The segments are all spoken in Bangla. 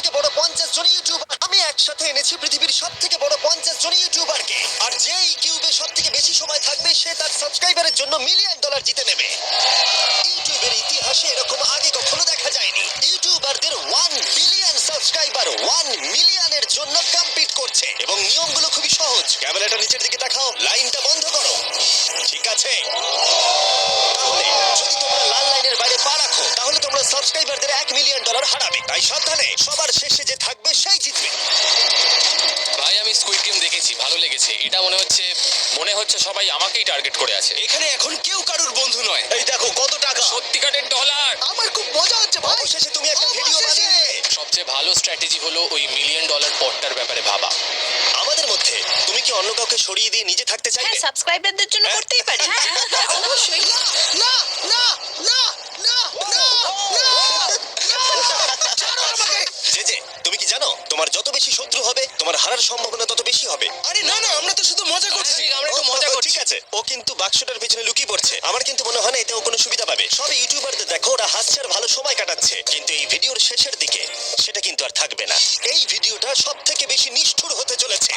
থেকে বড় পঞ্চাশ জন ইউটিউবার আমি একসাথে এনেছি পৃথিবীর সব থেকে বড় পঞ্চাশ জন ইউটিউবারকে আর যে এই কিউবে সব থেকে বেশি সময় থাকবে, সে তার সাবস্ক্রাইবারের জন্য মিলিয়ন ডলার জিতে নেবে। ইউটিউবের ইতিহাসে এরকম আগে কখনো দেখা যায়নি। ইউটিউবারদের ওয়ান বিলিয়ন সাবস্ক্রাইবার ওয়ান মিলিয়নের জন্য কম্পিট করছে। এবং নিয়মগুলো খুবই সহজ। ক্যামেরাটা নিচের দিকে দেখাও লাইনটা তাই সাবধানে সবার শেষে যে থাকবে সেই জিতবে। ভাই আমি স্কুইড গেম দেখেছি ভালো লেগেছে। এটা মনে হচ্ছে মনে হচ্ছে সবাই আমাকেই টার্গেট করে আছে। এখানে এখন কেউ কারুর বন্ধু নয়। এই দেখো কত টাকা। সত্যিকারের ডলার আমার খুব মজা হচ্ছে ভাই। অবশেষে তুমি একটা ভিডিও! বানিয়ে সবচেয়ে ভালো স্ট্র্যাটেজি হলো ওই মিলিয়ন ডলার পটটার ব্যাপারে ভাবা। আমাদের মধ্যে তুমি কি অন্য কাউকে সরিয়ে দিয়ে নিজে থাকতে চাইবে? হ্যাঁ সাবস্ক্রাইবারদের জন্য করতেই পারি। অবশ্যই। না না না না ছাড়ো আমাকে যে যে তুমি কি জানো তোমার যত বেশি তোমার হারার সম্ভাবনা তত বেশি হবে। আরে না না আমরা তো শুধু মজা করছি। আমরা একটু মজা ও, করছি। ঠিক আছে। ও কিন্তু বাক্সটার পিছনে লুকিয়ে পড়ছে। আমার কিন্তু মনে হয় না এতে ও কোনো সুবিধা পাবে। সব ইউটিউবারদের দেখো ওরা হাসছে আর ভালো সময় কাটাচ্ছে। কিন্তু এই ভিডিওর শেষের দিকে সেটা কিন্তু আর থাকবে না। এই ভিডিওটা সব থেকে বেশি নিষ্ঠুর হতে চলেছে।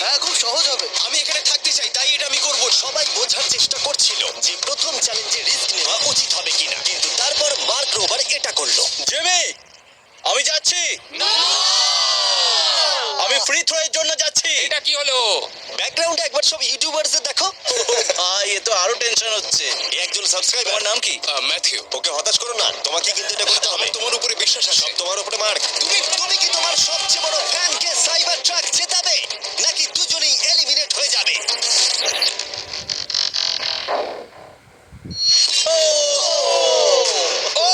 হ্যাঁ খুব সহজ হবে। আমি এখানে থাকতে চাই তাই এটা আমি করব। সবাই বোঝার চেষ্টা করছিল যে প্রথম চ্যালেঞ্জে রিস্ক নেওয়া উচিত হবে কিনা। কিন্তু তারপর মার্ক রোবার এটা করল। জেমি আমি যাচ্ছি। আমি ফ্রি থ্রো এর জন্য যাচ্ছি। এটা কি হলো? ব্যাকগ্রাউন্ডে একবার সব ইউটিউবারদের দেখো। ভাই এ তো আরও টেনশন হচ্ছে। এ একজন সাবস্ক্রাইবার তোমার নাম কি? ম্যাথিউ ওকে হতাশ করো না। তোমাকে কিন্তু এটা করতে হবে। তোমার উপরে বিশ্বাস আছে। সব তোমার উপরে মার্ক তুমি তুমি কি তোমার সবচেয়ে বড় ফ্যানকে সাইবার ট্রাক জেতাবে? নাকি এলিমিনেট হয়ে যাবে ও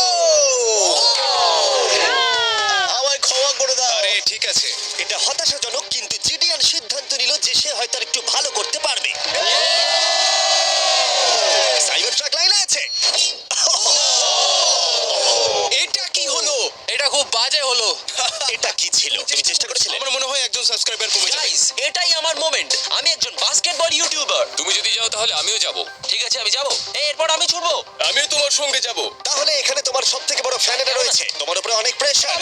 আমায় ক্ষমা করে দাও। আরে ঠিক আছে। এটা হতাশাজনক কিন্তু জিডিয়ান সিদ্ধান্ত নিল যে সে হয়তো আর একটু ভালো করতে একজন বাস্কেটবল ইউটিউবার তুমি যদি যাও তাহলে আমিও যাব। ঠিক আছে আমি যাব। এরপর আমি ছুটবো। আমিও তোমার সঙ্গে যাব। তাহলে এখানে তোমার সবথেকে বড় ফ্যানেরা রয়েছে। তোমার উপরে অনেক প্রেশার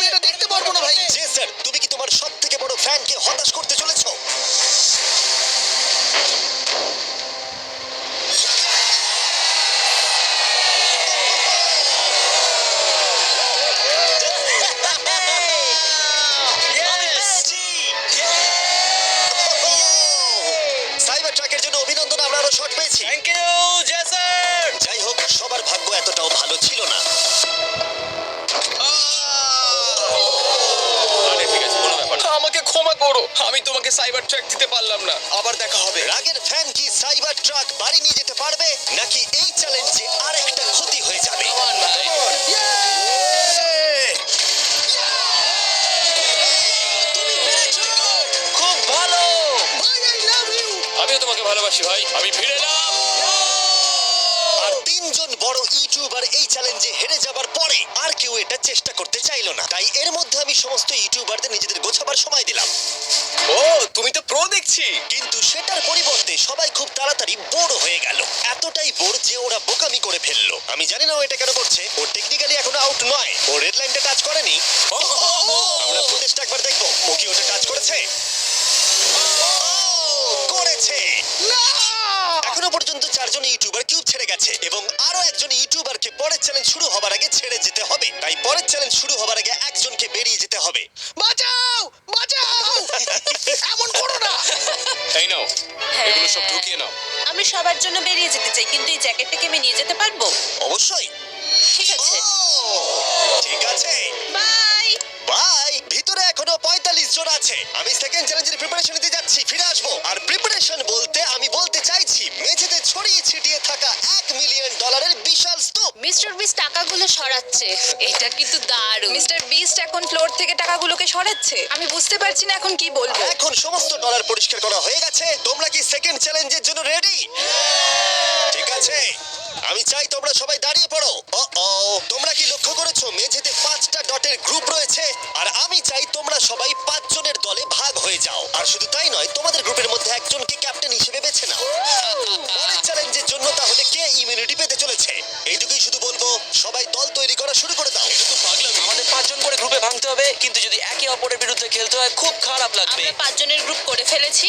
ভালোবাসি ভাই আমি ফিরে এলাম আর তিনজন বড় ইউটিউবার এই চ্যালেঞ্জে হেরে যাবার পরে আর কেউ এটা চেষ্টা করতে চাইলো না তাই এর মধ্যে আমি সমস্ত ইউটিউবারদের নিজেদের গোছাবার সময় দিলাম ও তুমি তো প্রো দেখছি কিন্তু সেটার পরিবর্তে সবাই খুব তাড়াতাড়ি বোর হয়ে গেল এতটাই বোর যে ওরা বোকামি করে ফেলল আমি জানি না ও এটা কেন করছে ও টেকনিক্যালি এখনও আউট নয় ও রেড লাইনটা টাচ করেনি আমরা ফুটেজটা একবার দেখব ও কি ওটা টাচ করেছে করেছে এখনও পর্যন্ত চারজন ইউটিউবার কিউব ছেড়ে গেছে এবং আরও একজন ইউটিউবারকে পরের চ্যালেঞ্জ শুরু হবার আগে ছেড়ে যেতে হবে। তাই পরের চ্যালেঞ্জ শুরু হবার আগে একজনকে বেরিয়ে যেতে হবে। বাঁচাও! বাঁচাও! এমন করো না! এই নাও এগুলো সব ঢুকিয়ে নাও। আমি সবার জন্য বেরিয়ে যেতে চাই কিন্তু এই জ্যাকেটটাকে আমি নিয়ে যেতে পারব? অবশ্যই। ঠিক আছে। ঠিক আছে। বাই! বাই! পঁয়তাল্লিশ জন আছে। আমি সেকেন্ড চ্যালেঞ্জের প্রিপারেশন নিতে যাচ্ছি ফিরে আসব। আর প্রিপারেশন বলতে আমি বলতে চাইছি মেঝেতে ছড়িয়ে ছিটিয়ে থাকা এক মিলিয়ন ডলারের বিশাল স্তূপ। মিস্টার বিস্ট টাকাগুলো সরাচ্ছে। এটা কিন্তু দারুণ। মিস্টার বিস্ট এখন ফ্লোর থেকে টাকাগুলোকে সরাচ্ছে? আমি বুঝতে পারছি না এখন কি বলব। এখন সমস্ত ডলার পরিষ্কার করা হয়ে গেছে। তোমরা কি সেকেন্ড চ্যালেঞ্জের জন্য রেডি ঠিক আছে। আমি চাই তোমরা সবাই দাঁড়িয়ে পড়ো। ও তোমরা কি লক্ষ্য করেছ? মেঝেতে পাঁচটা ডটের গ্রুপ রয়েছে। আর আমি চাই তোমরা সবাই পাঁচ জনের দলে ভাগ হয়ে যাও। আর শুধু তাই নয় তোমাদের গ্রুপের মধ্যে একজনকে ক্যাপ্টেন হিসেবে বেছে নাও। পরের চ্যালেঞ্জের জন্য তাহলে কে ইমিউনিটি পেতে চলেছে? এইটুকুই শুধু বলব সবাই দল তৈরি করা শুরু করে দাও। আমাদের পাঁচজন করে গ্রুপে ভাঙতে হবে কিন্তু যদি একে অপরের বিরুদ্ধে খেলতে হয় খুব খারাপ লাগবে। আমরা পাঁচজনের গ্রুপ করে ফেলেছি।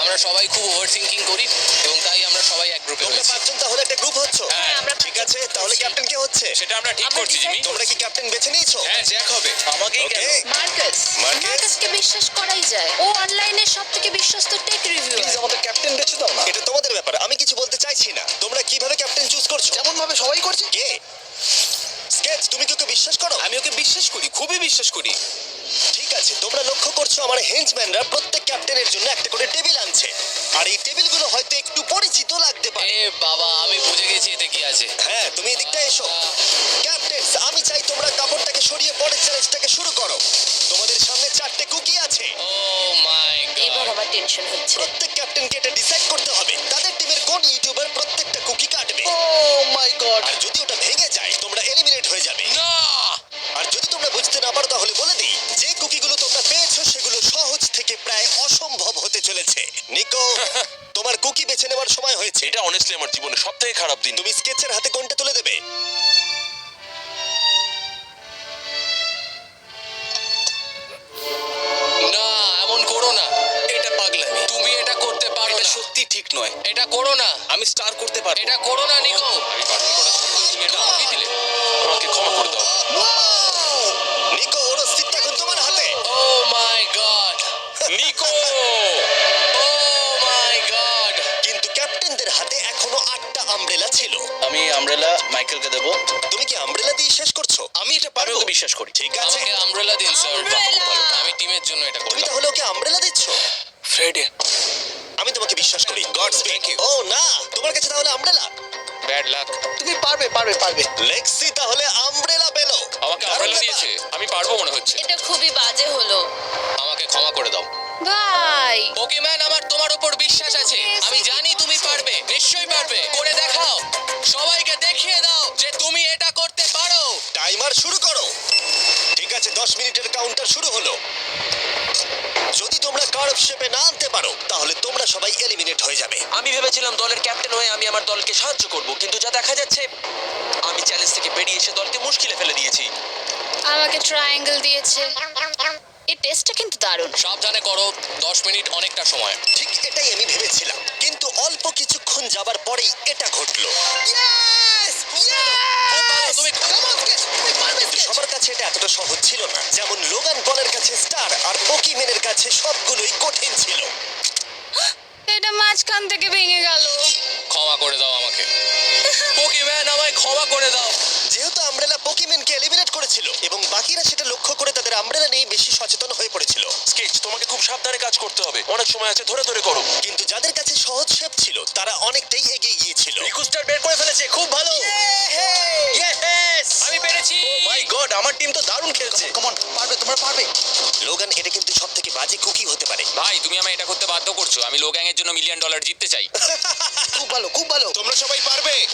আমরা সবাই খুব ওভার থিঙ্কিং করি এবং তাই আমরা সবাই এক গ্রুপে রয়েছি। পাঁচজন তাহলে একটা গ্রুপ হচ্ছ। হ্যাঁ, আমরা ঠিক আছে তাহলে ক্যাপ্টেন কে হচ্ছে? সেটা আমরা ঠিক আমরা করছি decide জিমি। তোমরা কি ক্যাপ্টেন বেছে নিয়েছো? হ্যাঁ জ্যাক হবে। আমাকেই কেন? ওকে মার্কাস মার্কেস? মার্কাসকে বিশ্বাস করাই যায়। ও অনলাইনে সব থেকে বিশ্বস্ত টেক রিভিউয়ার আমাদের ক্যাপ্টেন বেছে দাও না। এটা তোমাদের ব্যাপার আমি কিছু বলতে চাইছি না। তোমরা কীভাবে ক্যাপ্টেন চুজ করছ? যেমন ভাবে সবাই করছে। কে? স্কেচ তুমি কি ওকে বিশ্বাস করো? আমি ওকে বিশ্বাস করি খুবই বিশ্বাস করি। ঠিক আছে তোমরা লক্ষ্য করছ আমার হেঞ্চম্যানরা প্রত্যেক ক্যাপ্টেনের জন্য একটা করে টেবিল আনছে। আর এই টেবিলগুলো হয়তো একটু পরিচিত লাগতে পারে। এ বাবা আর যদি ওটা ভেঙে যায় তোমরা এলিমিনেট হয়ে যাবে। না! আর যদি তোমরা বুঝতে না পারো তাহলে বলে দিই যে কুকিগুলো তোমরা পেয়েছ সেগুলো সহজ থেকে প্রায় অসম্ভব হতে চলেছে। নিকো তোমার কুকি বেছে নেওয়ার সময় হয়েছে। এটা অনেস্টলি আমার জীবনে সব থেকে খারাপ দিন। তুমি স্কেচের হাতে কোনটা তুলে দেবে? না এমন করো না। এটা পাগলামি। তুমি এটা করতে পারো এটা সত্যি ঠিক নয়। এটা করো না। আমি স্টার করতে পারব। এটা করো না আমি আমব্রেলা মাইকেলকে দেবো। তুমি কি আমব্রেলা দিয়ে শেষ করছ? আমি এটা পারব। ওকে বিশ্বাস করি। ঠিক আছে। আমাকে আমব্রেলা দিন স্যার আমি টিমের জন্য এটা তুমি করলাম তাহলে ওকে আমব্রেলা দিচ্ছ? ফ্রেডে আমি তোমাকে বিশ্বাস করি। গড স্পিক ও না। তোমার কাছে তাহলে আমব্রেলা ব্যাড লাক তুমি পারবে পারবে পারবে। লেক্সি তাহলে আমব্রেলা পেল। আমাকে আমব্রেলা দিয়েছে। আমি পারব মনে হচ্ছে। এটা খুবই বাজে হলো। আমাকে ক্ষমা করে দাও। ভাই। পোকেম্যান আমার তোমার উপর বিশ্বাস আছে। আমি জানি তুমি পারবে। নিশ্চয়ই পারবে। করে দেখাও। সবাইকে দেখিয়ে দাও যে তুমি এটা করতে পারো। টাইমার শুরু করো। ঠিক আছে দশ মিনিটের কাউন্টার শুরু হলো। যদি তোমরা কার্ভ শেপে না আনতে পারো তাহলে তোমরা সবাই এলিমিনেট হয়ে যাবে। আমি ভেবেছিলাম দলের ক্যাপ্টেন হয়ে আমি আমার দলকে সাহায্য করব কিন্তু যা দেখা যাচ্ছে আমি চ্যালেঞ্জ থেকে বেরিয়ে এসে দলকে মুশকিলে ফেলে দিয়েছি। আমাকে ট্রায়াঙ্গেল দিয়েছে। এই টেস্টটা কিন্তু দারুণ। সাবধানে করো দশ মিনিট অনেকটা সময়। ঠিক এটাই আমি ভেবেছিলাম কিন্তু অল্প কিছুক্ষণ যাবার পরেই এটা ঘটলো। খুব ভালো, তুমি কিন্তু সবার কাছে এটা এতটা সহজ ছিল না। যেমন লোগান পলের কাছে স্টার আর পোকিমেনের কাছে সবগুলোই কঠিন ছিল। এটা মাঝখান থেকে ভেঙে গেল। ক্ষমা করে দাও আমাকে। পোকেম্যান আমায় ক্ষমা করে দাও। করেছিল এবং বাকিরা সেটা লক্ষ্য করে তাদের আমব্রেলা নিয়ে বেশি সচেতন হয়ে পড়েছিল। স্কেচ তোমাকে খুব সাবধানে কাজ করতে হবে। অনেক সময় আছে ধরে ধরে করো। কিন্তু যাদের কাছে সহজ শেপ ছিল তারা অনেকটাই এগিয়ে গিয়েছিল। রিকুস্টার বের করে ফেলেছে খুব ভালো। ইয়েস আমি পেরেছি। মাই গড আমার টিম তো দারুণ খেলছে। কমন পারবে তোমরা পারবে। লোগান এটা কিন্তু সব থেকে বাজে কুকি হতে পারে। ভাই তুমি আমায় এটা করতে বাধ্য করছ। আমি লো গ্যাং এর জন্য মিলিয়ন ডলার জিততে চাই। খুব ভালো খুব ভালো। তোমরা সবাই পারবে।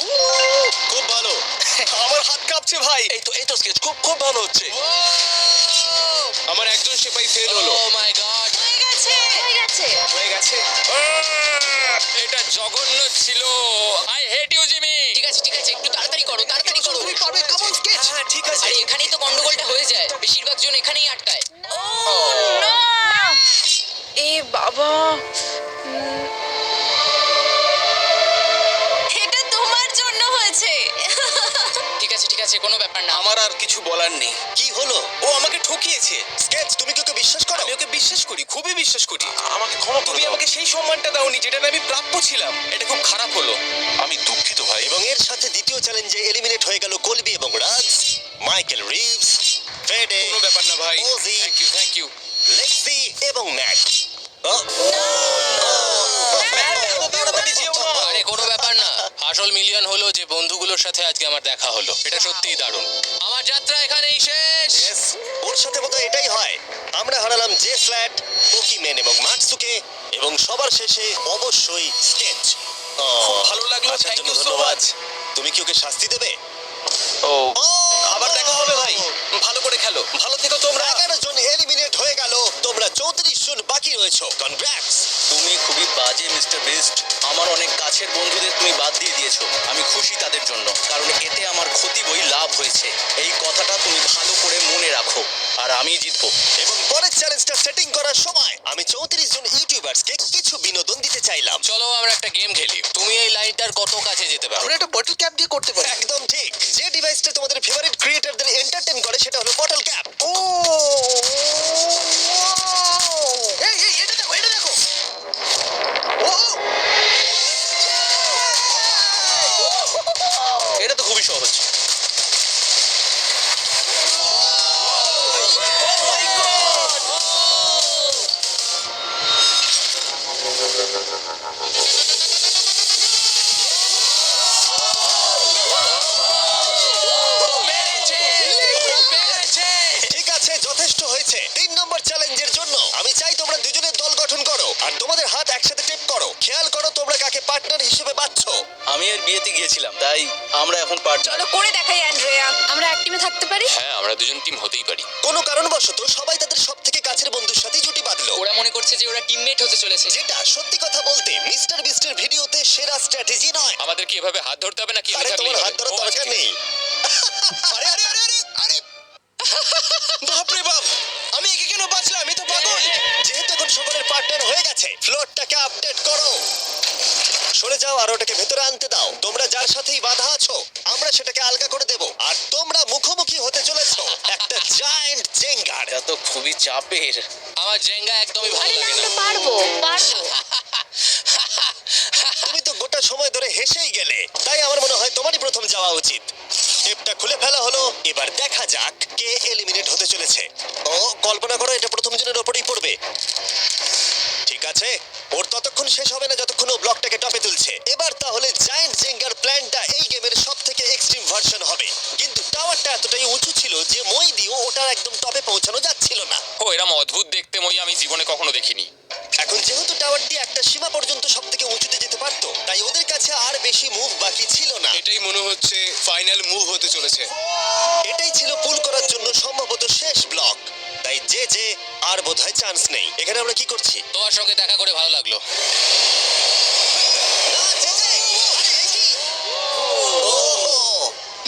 খুব ভালো। আমার হাত কাঁপছে ভাই। এই তো এই তো স্কেচ খুব খুব ভালো হচ্ছে। আমার একজন সেপাই ফেল হলো। ও মাই গড হয়ে গেছে। হয়ে গেছে। হয়ে গেছে। এটা জঘন্য ছিল। আই হেট ইউ জিমি ঠিক আছে ঠিক আছে একটু তাড়াতাড়ি করো তাড়াতাড়ি করো। তুমি পারবে কমন স্কেচ হ্যাঁ ঠিক আছে। আরে এখানেই তো গন্ডগোলটা হয়ে যায়। বেশিরভাগ জন এখানেই আটকায়। এ বাবা। আছে কোনো ব্যাপার না। আমার আর কিছু বলার নেই। কি হলো? ও আমাকে ঠকিয়েছে। স্কেচ তুমি কি ওকে বিশ্বাস করো? আমি ওকে বিশ্বাস করি খুবই বিশ্বাস করি। আমাকে ক্ষমা করে তুমি আমাকে সেই সম্মানটা দাওনি যেটা আমি প্রাপ্য ছিলাম। এটা খুব খারাপ হলো। আমি দুঃখিত ভাই। এবং এর সাথে দ্বিতীয় চ্যালেঞ্জে এলিমিনেট হয়ে গেল কলবি এবং রাজ। মাইকেল রিভস ফেডে কোনো ব্যাপার না ভাই। OG thank you thank you Lexi এবং ম্যাট। ম্যাট, আসল মিলিয়ন হলো যে বন্ধুগুলোর সাথে আজকে আমার দেখা হলো। এটা সত্যিই দারুণ। আমার যাত্রা এখানেই শেষ। Yes, ওর সাথে বোধহয় এটাই হয়। আমরা হারালাম জে ফ্ল্যাট পোকিমেন এবং মার্কসুকে এবং সবার শেষে অবশ্যই স্কেচ। ভালো লাগল, আসার thank you so ধন্যবাদ। much. তুমি কি ওকে শাস্তি দেবে? ও। ও, আবার দেখা হবে ভাই। ভালো করে খেলো। ভালো থেকো তোমরা। এগারো জন এলিমিনেট হয়ে গেল। তোমরা চৌত্রিশ জন বাকি রয়েছো। কনগ্রাটস তুমি খুবই বাজে মিস্টার বেস্ট আমার অনেক কাছের বন্ধুদের তুমি বাদ দিয়ে দিয়েছ। আমি খুশি তাদের জন্য কারণ এতে আমার ক্ষতি বই লাভ হয়েছে। এই কথাটা তুমি ভালো করে মনে রাখো আর আমি জিতবো। এবং পরের চ্যালেঞ্জটা সেটিং করার সময় আমি চৌত্রিশ জন ইউটিউবার্সকে কিছু বিনোদন দিতে চাইলাম। চলো আমরা একটা গেম খেলি। তুমি এই লাইনটার কত কাছে যেতে পারো? আমরা একটা বটল ক্যাপ দিয়ে করতে পারি। একদম ঠিক। যে ডিভাইসটা তোমাদের ফেভারিট ক্রিয়েটরদের এন্টারটেইন করে সেটা হলো বটল ক্যাপ ও! খুবই সহজ! ঠিক আছে, যথেষ্ট হয়েছে। তিন নম্বর চ্যালেঞ্জের জন্য আমি চাই তোমরা দুজনের দল গঠন করো আর তোমাদের হাত একসাথে টেপ করো। খেয়াল করো তোমরা কাকে পার্টনার হিসেবে বাছছো আমি এর বিয়েতে গিয়েছিলাম তাই আমরা এখন পার্টনার চলো করে দেখাই অ্যান্ড্রেয়া। আমরা এক টিমে থাকতে পারি? হ্যাঁ আমরা দুজন টিম হতেই পারি। কোনো কারণবশত সবাই তাদের সব থেকে কাছের বন্ধুর সাথে জুটি বাঁধলো। ওরা মনে করছে যে ওরা টিমমেট হতে চলেছে। যেটা সত্যি কথা বলতে মিস্টার বিস্টের ভিডিওতে সেরা স্ট্র্যাটেজি নয়। আমাদের কি এভাবে হাত ধরতে হবে নাকি আরে তোমার হাত ধরার দরকার নেই। আরে আরে আরে আরে আরে। বাপরে বাপ আমি একে কেন বাঁচলাম? আমি তো পাগল। যেহেতু এখন সকলের পার্টনার হয়ে গেছে ফ্লোরটাকে আপডেট করো। সরে যাও আর ওটাকে ভেতরে আনতে দাও। তোমরা যার সাথেই বাধা আছো আমরা সেটাকে আলগা করে দেব। আর তোমরা মুখোমুখি হতে চলেছো। একটা জায়ান্ট জেঙ্গার। এটা তো খুবই চাপের। আমার জেঙ্গা একদমই ভালো আরে না লাগে আমরা না পারব পারব। তুমি তো গোটা সময় ধরে হেসেই গেলে। তাই আমার মনে হয় তোমারই প্রথম যাওয়া উচিত। টেপটা খুলে ফেলা হলো। এবার দেখা যাক কে এলিমিনেট হতে চলেছে। ও কল্পনা করো এটা প্রথম জনের ওপরেই পড়বে। ঠিক আছে? ওর ততক্ষণ শেষ হবে না যতক্ষণ ও ব্লকটাকে টপে তুলছে। এবার তাহলে জায়ান্ট জেঙ্গার প্ল্যানটা এই গেমের সব থেকে এক্সট্রিম ভার্সন হবে। কিন্তু টাওয়ারটা এতটাই উঁচু ছিল যে মই দিয়েও ওটার একদম টপে পৌঁছানো যাচ্ছিল না। ও এরম অদ্ভুত দেখতে মই আমি জীবনে কখনো দেখিনি। এখন যেহেতু টাওয়ারটি একটা সীমা পর্যন্ত সব থেকে উঁচুতে যেতে পারতো তাই ওদের কাছে আর বেশি মুভ বাকি ছিল না। এটাই মনে হচ্ছে ফাইনাল মুভ হতে চলেছে। এটাই ছিল পুল করার জন্য সম্ভবত শেষ ব্লক তাই যে যে আর বোধহয় চান্স নেই। এখানে আমরা কি করছি? তোমার সঙ্গে দেখা করে ভালো লাগল।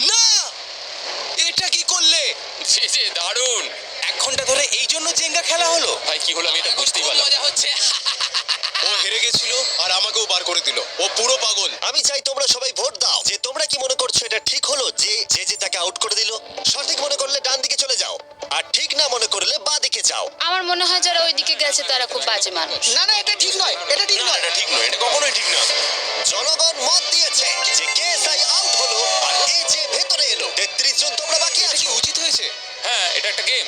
না, এটা কি করলে? যে যে দারুণ! এক ঘণ্টা ধরে এই জন্য জেঙ্গা খেলা হলো? ভাই কি হলো আমি এটা বুঝতেই পারলাম মজা হচ্ছে। ও হেরে গেছিল আর আমাকেও বার করে দিল। ও পুরো পাগল। আমি চাই তোমরা সবাই ভোট দাও। যে তোমরা কি মনে করছ এটা ঠিক হলো? যে যে যে তাকে আউট করে দিল। সঠিক মনে করলে ডান দিকে চলে যাও। আর ঠিক না মনে করলে বা দিকে যাও। আমার মনে হয় যারা ওইদিকে গেছে তারা খুব বাজে মানুষ। না না এটা ঠিক নয় এটা ঠিক নয়। এটা ঠিক নয় এটা কখনোই ঠিক না। জনগণ মত দিয়েছে যে কেএসআই আউট হলো আর এই যে ভেতরে এলো। তেত্রিশ জন তোমরা বাকি আছো কি উচিত হয়েছে? হ্যাঁ এটা একটা গেম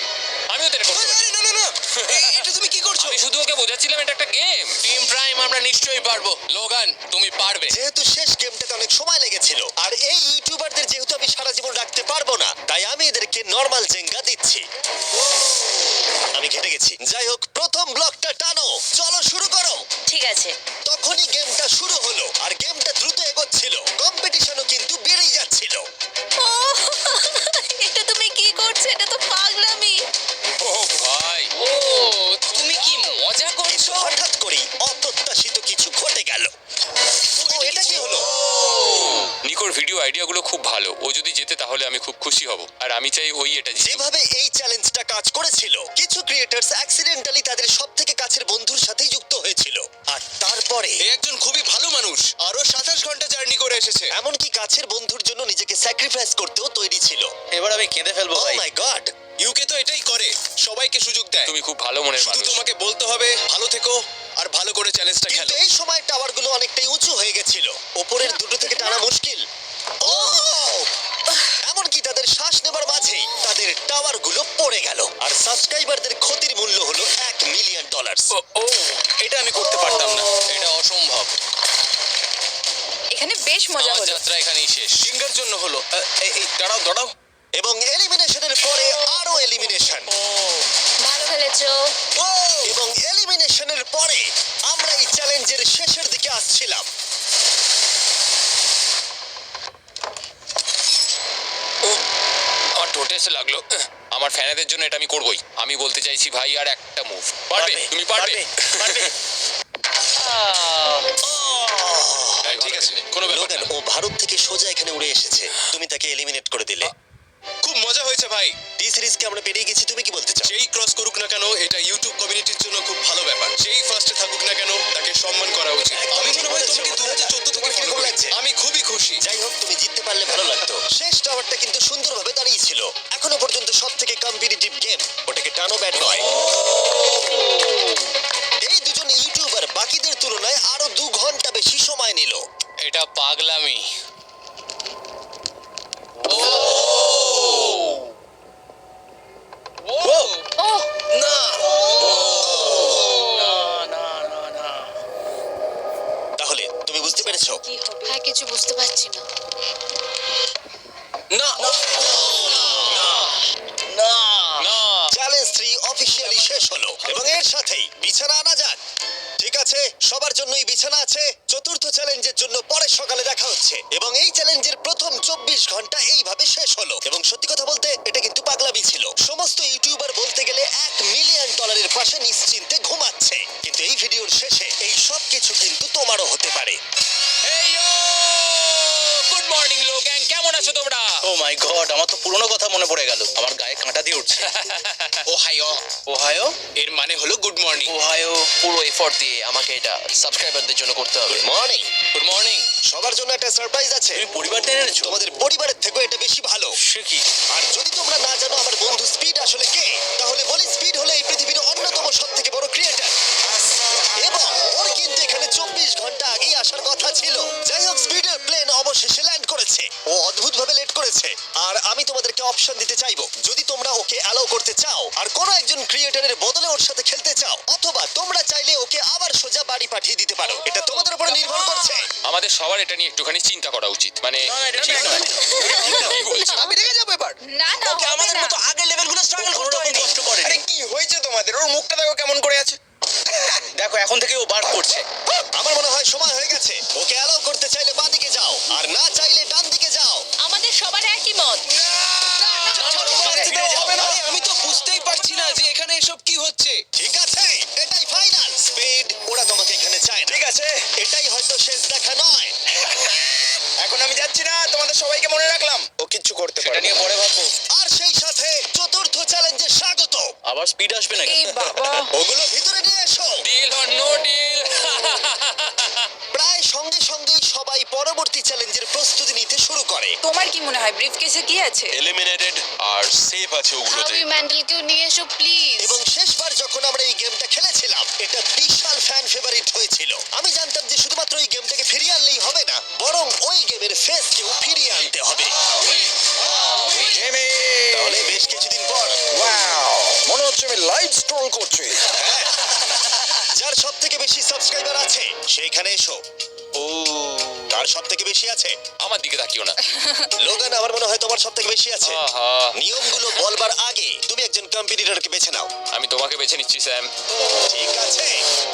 আমিও তো এটা করতে না না না এটা তুমি কি করছ? আমি শুধু ওকে বোঝাচ্ছিলাম এটা একটা গেম টিম প্রাইম আমরা নিশ্চয়ই পারব। লোগান তুমি পারবে। যেহেতু শেষ গেমটাতে অনেক সময় লেগেছিল আর এই ইউটিউবারদের যেহেতু আমি সারা জীবন রাখতে পারব না তাই আমি এদেরকে নর্মাল জেঙ্গা কিছু ক্রিয়েটার্স অ্যাক্সিডেন্টালি তাদের সব থেকে কাছের বন্ধুর সাথেই যুক্ত হয়েছিল। আর তারপরে এ একজন খুবই ভালো মানুষ। আরও সাতাশ ঘণ্টা জার্নি করে এসেছে। এমনকি কাছের বন্ধুর জন্য নিজেকে স্যাক্রিফাইস করতেও তৈরি ছিল। এবার আমি কেঁদে ফেলব ও ভাই। মাই গড ইউকে তো এটাই করে। সবাইকে সুযোগ দেয়। তুমি খুব ভালো মনের শুধু মানুষ। তোমাকে বলতে হবে ভালো থেকো আর ভালো করে চ্যালেঞ্জটা কিন্তু খেলো। এই সময় টাওয়ারগুলো অনেকটাই উঁচু হয়ে গেছিল। ওপরের দুটো থেকে টানা মুশকিল। ও এমনকি তাদের শ্বাস নেবার মাঝেই তাদের টাওয়ারগুলো পড়ে গেল। আর সাবস্ক্রাইবারদের ক্ষতির মূল্য হলো এক মিলিয়ন ডলার ও ও এটা আমি করতে পারতাম না। এটা অসম্ভব। এখানে বেশ মজা আমার হলো। যাত্রা এখানেই শেষ। সিঙ্গার জন্য হলো। আহ, এই এই দাঁড়াও দাঁড়াও। এবং এলিমিনেশনের পরে আরও এলিমিনেশন ভালো খেলেছো। এবং এলিমিনেশনের পরে আমরা এই চ্যালেঞ্জের শেষের দিকে আসছিলাম। আমার লাগল। আমার ফ্যানেদের জন্য এটা আমি করবই। আমি বলতে চাইছি ভাই আর একটা মুভ পারবে তুমি পারবে? ঠিক আছে কোনো ব্যাপার ও ভারত থেকে সোজা এখানে উড়ে এসেছে। তুমি তাকে এলিমিনেট করে দিলে। খুব মজা হয়েছে ভাই। টি সিরিজকে আমরা পেরিয়ে গেছি তুমি কি বলতে চাও? যেই ক্রস করুক না কেন এটা ইউটিউব কমিউনিটির জন্য খুব ভালো ব্যাপার। যেই ফার্স্টে থাকুক না কেন এর সাথেই বিছানা আনা যাক। ঠিক আছে, সবার জন্যই বিছানা আছে। চতুর্থ চ্যালেঞ্জের জন্য পরের সকালে দেখা হচ্ছে। এবং এই চ্যালেঞ্জের প্রথম চব্বিশ ঘণ্টা এইভাবে শেষ হলো। এবং সত্যি কথা বলতে, এটা কিন্তু পাগলামি ছিল। সমস্ত ইউটিউবার বলতে গেলে এক মিলিয়ন ডলারের পাশে নিশ্চিন্তে ঘুমাচ্ছে। কিন্তু এই ভিডিওর শেষে এই সব কিছু কিন্তু তোমারও হতে পারে। গুড মর্নিং লোক কেমন আছো তোমরা? ও মাই গড আমার তো পুরনো কথা মনে পড়ে গেল। আমার গায়ে কাঁটা দিয়ে উঠছে। ওহাইও ওহায়ো এর মানে হলো গুড মর্নিং ওহায়ো পুরো এফোর্ট দিয়ে আমাকে এটা সাবস্ক্রাইবারদের জন্য করতে হবে। মর্নিং গুড মর্নিং সবার জন্য একটা সারপ্রাইজ আছে। তুমি পরিবার দিয়ে এনেছো? তোমাদের পরিবারের থেকেও এটা বেশি ভালো। সে কি? আর যদি তোমরা না জানো আমার বন্ধু স্পিড আসলে কে তাহলে বলি স্পিড হলো অপশন দিতে চাইব। যদি তোমরা ওকে অ্যালাউ করতে চাও আর কোনো একজন ক্রিয়েটারের বদলে ওর সাথে খেলতে চাও অথবা তোমরা চাইলে ওকে আবার সোজা বাড়ি পাঠিয়ে দিতে পারো। এটা তোমাদের উপরে নির্ভর করছে। আমাদের সবার এটা নিয়ে একটুখানি চিন্তা করা উচিত। মানে না ঠিক নয়। কি বলছো? আমি রেগে যাব এবার। না না ওকে হবে আমাদের না। মতো আগের লেভেলগুলো স্ট্রাগল করতে হবে। কষ্ট করে। আরে কি হয়েছে তোমাদের? ওর মুখটা দেখো কেমন স্পিড আসবে নাকি? এই বাবা। ওগুলো ভিতরে নিয়ে এসো। ডিল অর নো ডিল প্রায় সঙ্গে সঙ্গেই সবাই পরবর্তী চ্যালেঞ্জের প্রস্তুতি নিতে শুরু করে। তোমার কি মনে হয় ব্রিফ কেসে কি আছে? এলিমিনেটেড আর সেফ আছে ওগুলোতে। হাবি ম্যান্ডেলকেও নিয়ে এসো প্লিজ এবং শেষবার যখন আমরা এই গেমটা খেলেছিলাম এটা বিশাল ফ্যান ফেভারিট হয়েছিল। আমি জানতাম যে শুধুমাত্র এই গেমটাকে ফিরিয়ে আনলেই হবে না বরং ওই গেমের ফেসকেও ফিরিয়ে আনতে হবে। তাহলে বেশ কিছুদিন পর ওয়াও হচ্ছে আমি লাইভ স্ট্রং করছি। যার সব থেকে বেশি সাবস্ক্রাইবার আছে সেখানে এসো। ও। তার সব থেকে বেশি আছে আমার দিকে তাকিও না। লোগান আমার মনে হয় তোমার সব থেকে বেশি আছে। আহা। নিয়মগুলো বলবার আগে তুমি একজন কম্পিটিটরকে বেছে নাও। আমি তোমাকে বেছে নিচ্ছি স্যাম। ঠিক আছে।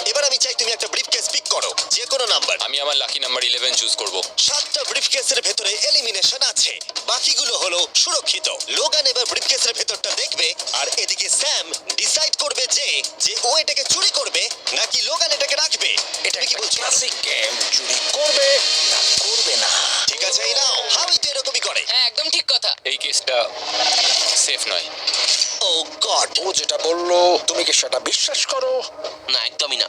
এবার আমি চাই তুমি একটা ব্রিফকেস পিক করো যে কোনো নাম্বার আমি আমার লাকি নাম্বার ইলেভেন চুজ করব। সাতটা ব্রিফকেসের ভেতরে এলিমিনেশন আছে। বাকিগুলো হলো সুরক্ষিত। লোগান এবার ব্রিফকেসের ভেতরটা দেখবে আর এদিকে স্যাম ডিসাইড করবে যে যে ও এটাকে চুরি করবে নাকি লোগান এটাকে রাখবে। এটা কি বলছো? ক্লাসিক গেম চুরি করবে না করবে না। ঠিক আছে এই নাও। হাউই তো এরকমই করে। হ্যাঁ একদম ঠিক কথা। এই কেসটা সেফ নয়। ও গড ও যেটা বলল তুমি কি সেটা বিশ্বাস করো? না একদমই না।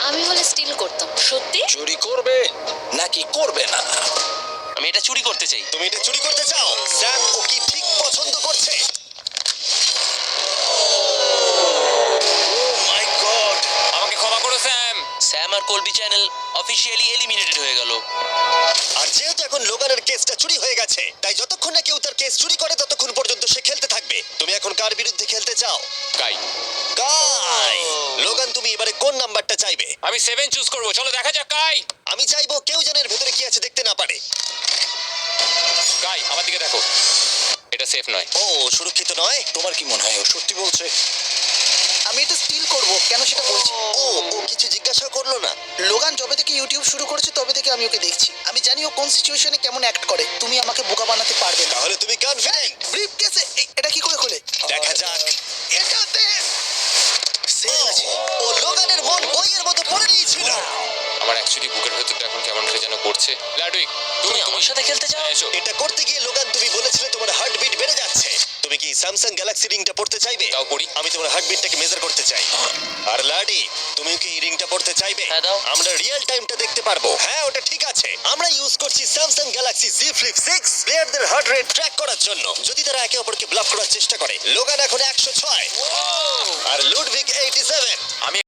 আমি হলে স্টিল করতাম সত্যি? চুরি করবে নাকি করবে না? আমি এটা চুরি করতে চাই। তুমি এটা চুরি করতে চাও? স্যাম ও কি ঠিক পছন্দ করছে? স্যাম আর কলবি চ্যানেল অফিসিয়ালি এলিমিনেটেড হয়ে গেল। আর যেহেতু এখন লোগানের কেসটা চুরি হয়ে গেছে তাই যতক্ষণ না কেউ তার কেস চুরি করে ততক্ষণ পর্যন্ত সে খেলতে থাকবে। তুমি এখন কার বিরুদ্ধে খেলতে চাও? কাই কাই লোগান তুমি এবারে কোন নাম্বারটা চাইবে? আমি সেভেন চুজ করব। চলো দেখা যাক কাই আমি চাইব কেউ যেন এর ভেতরে কি আছে দেখতে না পারে। কাই আমার দিকে দেখো। এটা সেফ নয়। ও সুরক্ষিত নয়? তোমার কি মনে হয় ও সত্যি বলছে? আমি এটা স্টিল করব। কেন সেটা বলছি? ও ও কিছু জিজ্ঞাসা করল না। লোগান যবে থেকে ইউটিউব শুরু করেছে তবে থেকে আমি ওকে দেখছি। আমি জানি ও কোন সিচুয়েশনে কেমন অ্যাক্ট করে। তুমি আমাকে বোকা বানাতে পারবে না। তাহলে তুমি কনফিডেন্ট ব্রিফ কেসে এটা কি করে খোলে দেখা যাক। এটাতে! ও, ও লোগানের মন বইয়ের মতো পড়ে নিয়েছিল। আমার অ্যাকচুয়ালি বুকের ভেতরটা এখন কেমন করে যেন করছে। লাডুইক তুমি আমার সাথে খেলতে চাও? এটা করতে গিয়ে লোগান তুমি বলেছিলে তোমার হার্টবিট বেড়ে যাচ্ছে। তুমি কি স্যামসাং গ্যালাক্সি রিংটা পড়তে চাইবে? তাও পড়ি। আমি তোমার হার্টবিটটাকে মেজার করতে চাই। আর লাডি তুমি কি এই রিংটা পড়তে চাইবে? হ্যাঁ, দাও। আমরা রিয়েল টাইমটা দেখতে পারব। হ্যাঁ ওটা ঠিক আছে। আমরা ইউজ করছি Samsung Galaxy Z Flip six প্লেয়ারদের হার্ট রেট ট্র্যাক করার জন্য। যদি তারা একে অপরকে ব্লক করার চেষ্টা করে। লোগান এখন একশো ছয়। আর লুডভিক এইটি সেভেন আমি